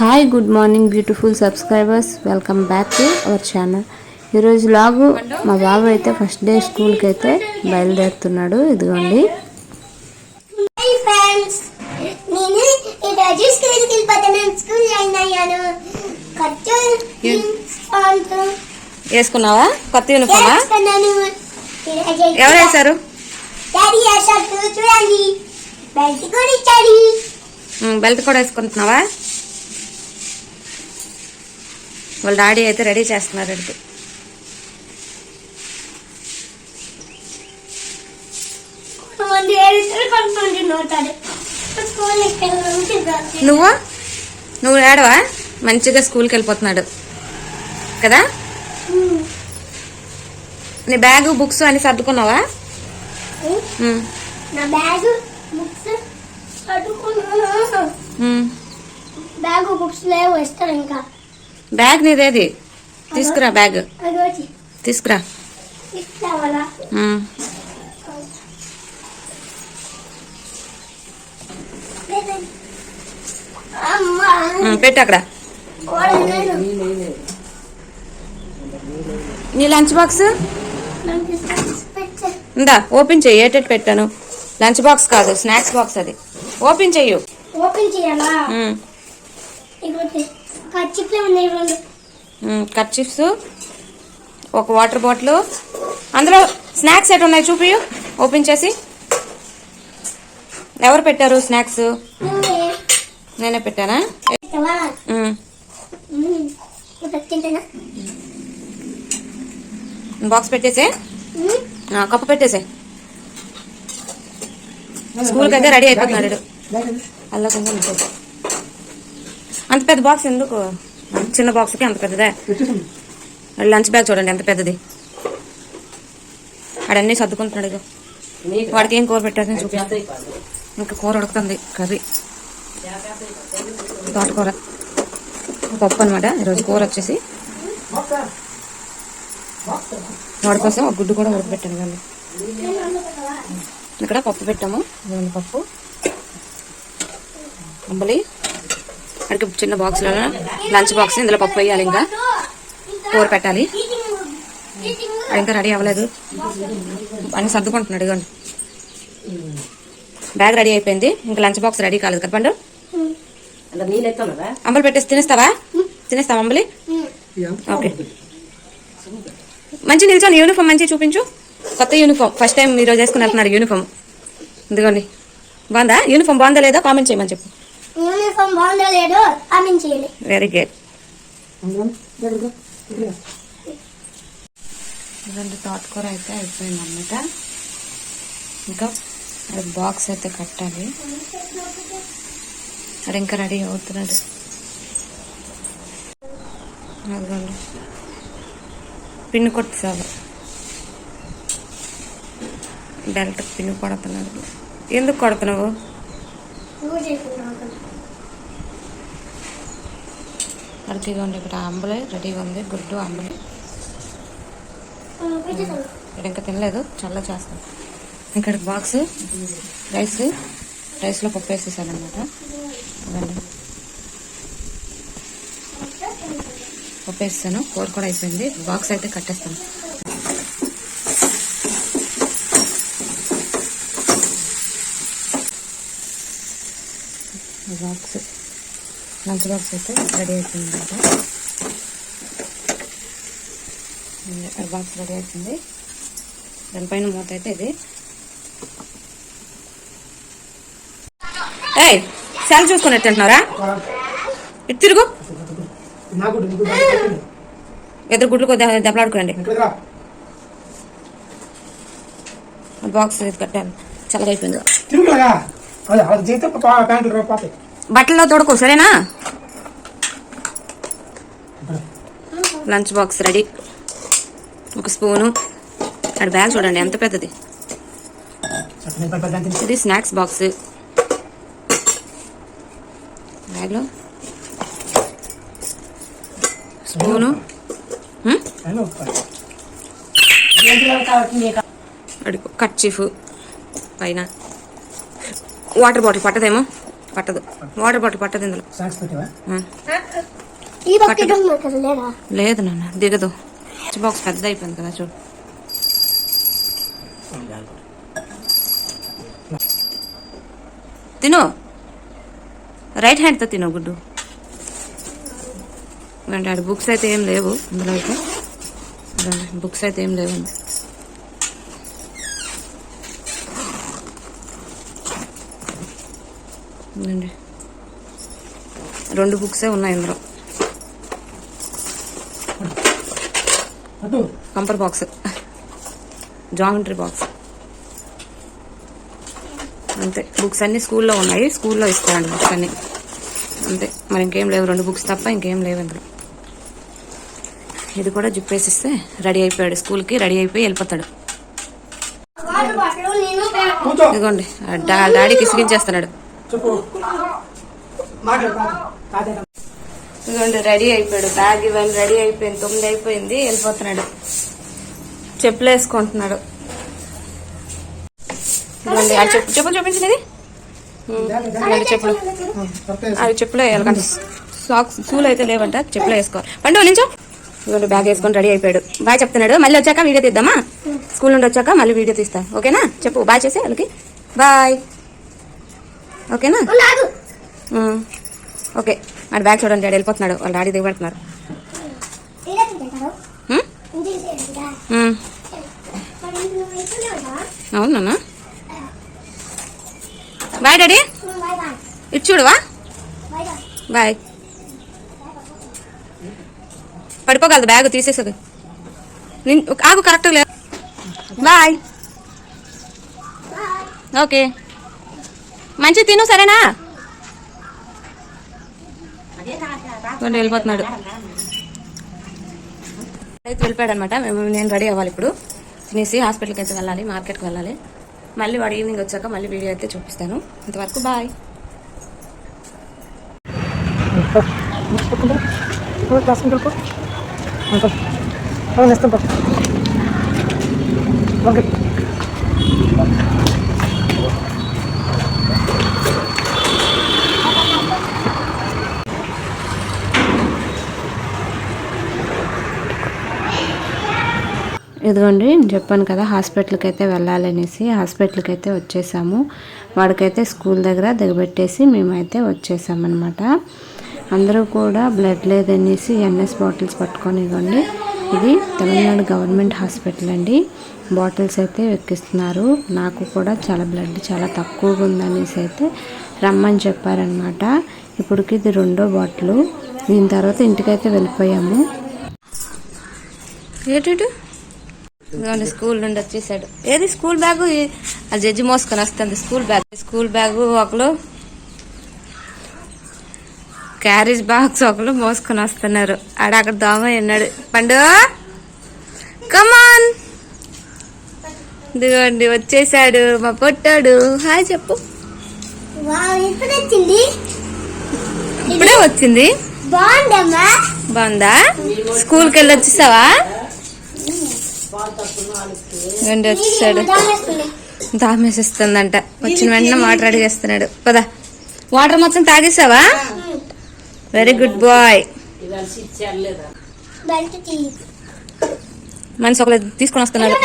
Hi good morning beautiful subscribers welcome back to our channel ఈరోజు లాగు మా బాబు అయితే ఫస్ట్ డే స్కూల్కి అయితే బయలుదేరుతున్నాడు. ఇదిగోండి. హాయ్ ఫ్రెండ్స్ నేను ఈరోజు స్కూల్కి వెళ్ళిపోతున్నాను. స్కూల్ జాయిన్ అయ్యాను. ఖర్చు ఫాంట్ వేసుకున్నావా? కొత్త యూనిఫామా ఎవరు వేశారు? బెల్ట్ కూడా వేసుకుంటున్నావా? వాళ్ళ డాడీ అయితే రెడీ చేస్తున్నారు అడిగి. నువ్వు? నువ్వు ఏడవా? మంచిగా స్కూల్కి వెళ్ళిపోతున్నాడు. కదా? నీ బ్యాగ్ బుక్స్ అన్ని సర్దుకున్నావా? నా బ్యాగ్ బుక్స్. బ్యాగ్ బుక్స్ లేవు ఇస్తాను ఇంకా. బ్యాగ్ నీదేది తీసుకురా బ్యాగ్. తీసుకురా. పెట్టు అక్కడ. నీ లంచ్ బాక్స్? ఇందా ఓపెన్ చెయ్యి ఏటెట్ పెట్టాను? లంచ్ బాక్స్ కాదు స్నాక్స్ బాక్స్ అది. ఓపెన్ చెయ్యు. ఓపెన్ చేయాలా ఉమ్. ఇదిగోటి కచ్చిప్లే ఉన్నాయి రెండు కట్ చిప్స్ ఒక వాటర్ బాటిల్. అందులో స్నాక్స్ ఎటు ఉన్నాయి చూపి ఓపెన్ చేసి. ఎవరు పెట్టారు స్నాక్స్? నేనే పెట్టానా? బాక్స్ పెట్టేసే? కప్పు పెట్టేసే. స్కూల్కి అయితే రెడీ అయిపోతున్నాడు. అలా కొంచెం. అంత పెద్ద బాక్స్ ఎందుకు? చిన్న బాక్స్కి అంత పెద్దదే? లంచ్ బ్యాగ్ చూడండి ఎంత పెద్దది? ఆడన్నీ సర్దుకుంటున్నాడు ఇగో. వాడికి ఏం కూర పెట్టారని చూపి ఇంకా కూర ఉడుకుతుంది కర్రీ. తోటకూర. పప్పు అనమాట ఈరోజు కూర వచ్చేసి వాడి కోసం ఒక గుడ్డు కూడా ఉడకబెట్టాను వాళ్ళు ఇక్కడ పప్పు పెట్టాము. పప్పు. అంబలి. అక్కడికి చిన్న బాక్స్లో లంచ్ బాక్స్ ఇందులో పప్పు వేయాలి ఇంకా. కూర పెట్టాలి. ఇంకా రెడీ అవ్వలేదు. అన్ని సర్దుకుంటున్నాడు ఇదిగోండి. బ్యాగ్ రెడీ అయిపోయింది. ఇంకా లంచ్ బాక్స్ రెడీ కాలేదు కదా పండు. అంబలి పెట్టేసి తినేస్తావా? తినేస్తావా అంబలి. ఓకే మంచి నిల్చొని యూనిఫామ్ మంచి చూపించు. కొత్త యూనిఫామ్ ఫస్ట్ టైం ఈరోజు వేసుకుని వెళ్తున్నాడు యూనిఫామ్ ఇదిగోండి. బాగుందా? యూనిఫామ్ బాగుందా లేదా? కామెంట్ చేయమని చెప్పు. యూనిఫామ్ బాగుందో లేదో ఆమె చేయాలి. వెరీ గుడ్ ఇదంతా తోటకూర అయితే అయిపోయింది అనమాట ఇంకా అది బాక్స్ అయితే కట్టాలి. అది ఇంకా రెడీ అవుతున్నాడు. అదిగోండి. పిన్ను కొట్టేసావు బెల్ట్ పిన్ను కొడుతున్నాడు ఎందుకు కొడుతున్నావు? రెడీగా ఉంది ఇక్కడ అంబలి రెడీగా ఉంది. గుడ్డు అంబలి ఇక్కడ ఇంకా తినలేదు. చల్ల చేస్తాను ఇక్కడ బాక్స్ రైస్ రైస్లో పప్పు వేసేసాను అనమాట పప్పు వేసేసాను. కూర కూడా అయిపోయింది. బాక్స్ అయితే కట్టేస్తాను. బాక్స్. లంచ్ బాక్స్ అయితే రెడీ అయిపోయింది బాక్స్ రెడీ అవుతుంది దానిపైన మూత అయితే ఇది. ఏయ్ సెల్ చూసుకుని తింటున్నారా ఇటు తిరుగు. ఇద్దరు గుడ్లు కొద్దిగా దెబ్బలాడుకోండి బాక్స్ ఇది కట్టాను. చల్లగా అయిపోయింది తిరుగులాగా బట్టల్లో తోడుకో సరేనా? Lunch box ready. ఒక స్పూను. అక్కడ బ్యాగ్ చూడండి ఎంత పెద్దది? ఇది స్నాక్స్ బాక్స్. బ్యాగ్లో? స్పూను. హ్మ్? అడుగు కట్ చీఫ్ పైన. వాటర్ బాటిల్ పట్టదేమో? పట్టదు. వాటర్ బాటిల్ పట్టదు ఇందులో. లేదా నాన్న దిగదు. బాక్స్ పెద్ద అయిపోయింది కదా చూడు. తిను. రైట్ హ్యాండ్తో తిను గుడ్డు. అంటే ఆడ బుక్స్ అయితే ఏం లేవు ఇందులో అయితే. బుక్స్ అయితే ఏం లేవు రెండు బుక్సే ఉన్నాయి ఇందులో. అటు కంపర్ బాక్స్. Geometry box. అంతే. బుక్స్ అన్ని స్కూల్లో ఉన్నాయి. స్కూల్లో ఇస్తారండి బుక్స్ అన్ని. అంతే. మరి ఇంకేం లేవు. రెండు బుక్స్ తప్ప ఇంకేం లేవు ఇందులో. ఇది కూడా జిప్ వేసిస్తే రెడీ అయిపోయాడు. స్కూల్కి రెడీ అయిపోయి వెళ్ళిపోతాడు. ఇదిగోండి. డాడీకి ఇసిగించేస్తున్నాడు చెప్పు. ఇదిగోండి రెడీ అయిపోయాడు. బ్యాగ్ ఇవన్నీ రెడీ అయిపోయింది తొమ్మిది అయిపోయింది వెళ్ళిపోతున్నాడు. చెప్పులు వేసుకుంటున్నాడు. ఇదిగోండి ఆ చెప్పు చెప్పులు చూపించినది? చెప్పులు. అవి చెప్పులు వేయాలి కానీ సాక్స్ షూలు అయితే లేవంట చెప్పులు వేసుకోవాలి. పండు నించో ఇదిగోండి బ్యాగ్ వేసుకొని రెడీ అయిపోయాడు. బాయ్ చెప్తున్నాడు. మళ్ళీ వచ్చాక వీడియో తీద్దామా? స్కూల్ నుండి వచ్చాక మళ్ళీ వీడియో తీస్తా. ఓకేనా? చెప్పు బాయ్ చేసి వాళ్ళకి. బాయ్. ఓకేనా. ఓకే. మరి బ్యాగ్ చూడండి డాడీ వెళ్ళిపోతున్నాడు. వాళ్ళ డాడీ దిగబడుతున్నారు అవునా బాయ్ డాడీ. ఇటు చూడవా? బాయ్ పడిపోగలదు బ్యాగ్ తీసేసది. ఆగు కరెక్ట్ లేదు బాయ్. ఓకే. మంచి తిను సరేనా? వెళ్ళిపోతున్నాడు. అయితే వెళ్ళిపోయాడు అనమాట మేము నేను రెడీ అవ్వాలి ఇప్పుడు. తినేసి హాస్పిటల్కి అయితే వెళ్ళాలి మార్కెట్కి వెళ్ళాలి. మళ్ళీ వాడు ఈవినింగ్ వచ్చాక మళ్ళీ వీడియో అయితే చూపిస్తాను. ఇంతవరకు బాయ్. ఓకే. ఇదిగోండి నేను చెప్పాను కదా హాస్పిటల్కి అయితే వెళ్ళాలనేసి హాస్పిటల్కి అయితే వచ్చేసాము. వాడికైతే స్కూల్ దగ్గర దిగబెట్టేసి మేమైతే వచ్చేసామన్నమాట. అందరూ కూడా బ్లడ్ లేదనేసి ఎన్ఎస్ బాటిల్స్ పట్టుకొని ఇవ్వండి. ఇది తమిళనాడు గవర్నమెంట్ హాస్పిటల్ అండి. బాటిల్స్ అయితే ఎక్కిస్తున్నారు. నాకు కూడా చాలా బ్లడ్ చాలా తక్కువగా ఉందనేసి అయితే రమ్మని చెప్పారనమాట ఇప్పటికి ఇది రెండో బాటిల్. దీని తర్వాత ఇంటికైతే వెళ్ళిపోయాము. ఏంటి ఇదిగోండి స్కూల్ నుండి వచ్చేసాడు. ఏది? School bag? ఆ జడ్జి మోసుకొని వస్తుంది. School bag. స్కూల్ బ్యాగ్ ఒకరు క్యారేజ్ బాక్స్ ఒకరు మోసుకొని వస్తున్నారు. ఆడ అక్కడ దోమ ఉన్నాడు పండు! కమాన్ ఇదిగోండి వచ్చేసాడు మా పొట్టాడు. హాయ్ చెప్పు. ఇప్పుడు వచ్చింది? బాగుందా స్కూల్కి వెళ్ళి వచ్చేసావా? ఇదిగోండి వచ్చేసాడు దామేసిస్తుందంట. వచ్చిన వెంటనే వాటర్ అడిగేస్తున్నాడు. పదా. వాటర్ మొత్తం తాగేసావా? వెరీ గుడ్ బాయ్ మనిషి ఒకరు తీసుకొని వస్తున్నారు.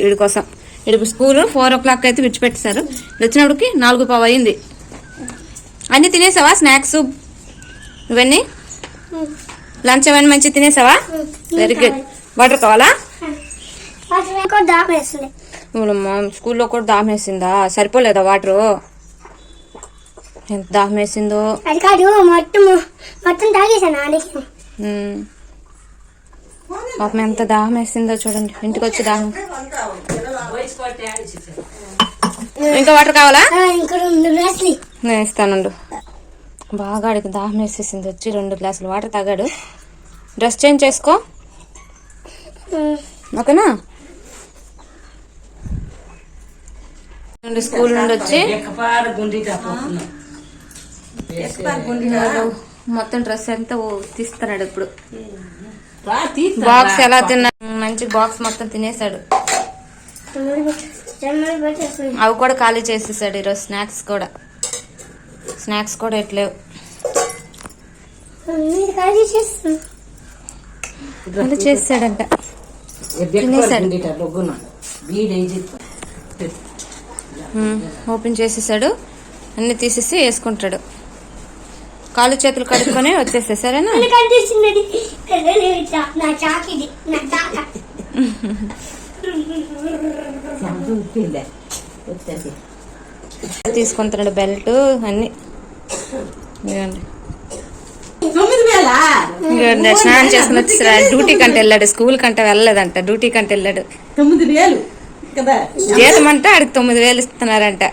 వీడి కోసం. వీడి స్కూల్ ఫోర్ ఓ క్లాక్ అయితే విడిచిపెట్టేశారు. వీడు వచ్చినప్పటికి నాలుగు పావు అయింది. అన్ని తినేసావా స్నాక్స్? ఇవన్నీ? లంచ్ అవన్నీ మంచి తినేసావా? వెరీ గుడ్ వాటర్ కావాలా? స్కూల్లో కూడా దాహమేసిందా సరిపోలేదా వాటరు? ఎంత దాహమేసిందో అది కాదు మొత్తం మొత్తం తాగేసాను. పాపం ఎంత దాహం వేసిందో చూడండి. ఇంటికి వచ్చి దాహం ఇంకా వాటర్ కావాలా? నేను ఇస్తానుండు బాగా ఆడికి దాహం వేసేసింది. వచ్చి రెండు గ్లాసులు. వాటర్ తాగాడు. డ్రెస్ చేంజ్ చేసుకో. ఓకేనా స్కూల్ నుండి వచ్చి మొత్తం డ్రెస్ అంతా తీస్తున్నాడు ఇప్పుడు. బాక్స్ ఎలా తిన్నా? మంచి బాక్స్ మొత్తం తినేసాడు అవి కూడా ఖాళీ చేసేసాడు ఈరోజు స్నాక్స్ కూడా. స్నాక్స్ కూడా ఎట్లేవు. ఖాళీ చేస్తాడంట ఓపెన్ చేసేసాడు. అన్ని తీసేసి వేసుకుంటాడు. కాళ్ళు చేతులు కడుక్కొని వచ్చేస్తే సరేనా? తీసుకుంటున్నాడు బెల్ట్ అన్ని ఇదిగోండి. తొమ్మిది వేలా ఇదిగోండి, స్నానం చేసుకుని వచ్చేసాడు డ్యూటీ కంటే వెళ్ళాడు స్కూల్ కంటే వెళ్ళలేదంట. డ్యూటీ కంటే వెళ్ళాడు. తొమ్మిది వేలు కదా. జీతం అంటే ఆడికి తొమ్మిది వేలు ఇస్తున్నారంట.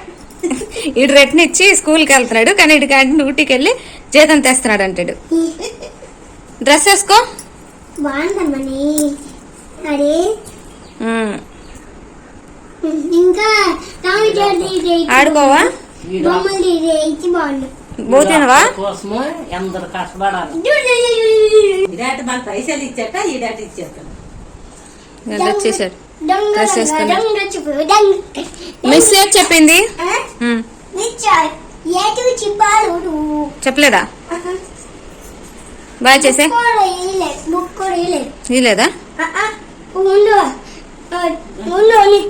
ఇటు రెట్ని ఇచ్చి స్కూల్కి వెళ్తున్నాడు కానీ ఇటు కానీ డ్యూటీకి వెళ్ళి జీతం తెస్తున్నాడు అంటాడు. డ్రెస్ వేసుకో. బాగుందమ్మని. అరే. ఇంకా ఆడుకోవా? బొమ్మలది ఇది ఇచ్చి పోతేనవా కోసము ఎందరు కష్టపడాలి. ఇదాటి మన పైసలు ఇచ్చాక ఈడాటి ఇచ్చేస్తాను వచ్చేసాడు దొంగ Dress దొంగ వేసుకుని. దొంగ చూపు దొంగ. మిస్ ఏది చెప్పింది? చెప్పలేదా? బాయ్ చేసే.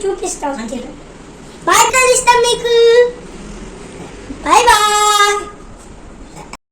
చూపిస్తాను బాయ్ కలిస్తాం మీకు బాయ్ బాయ్.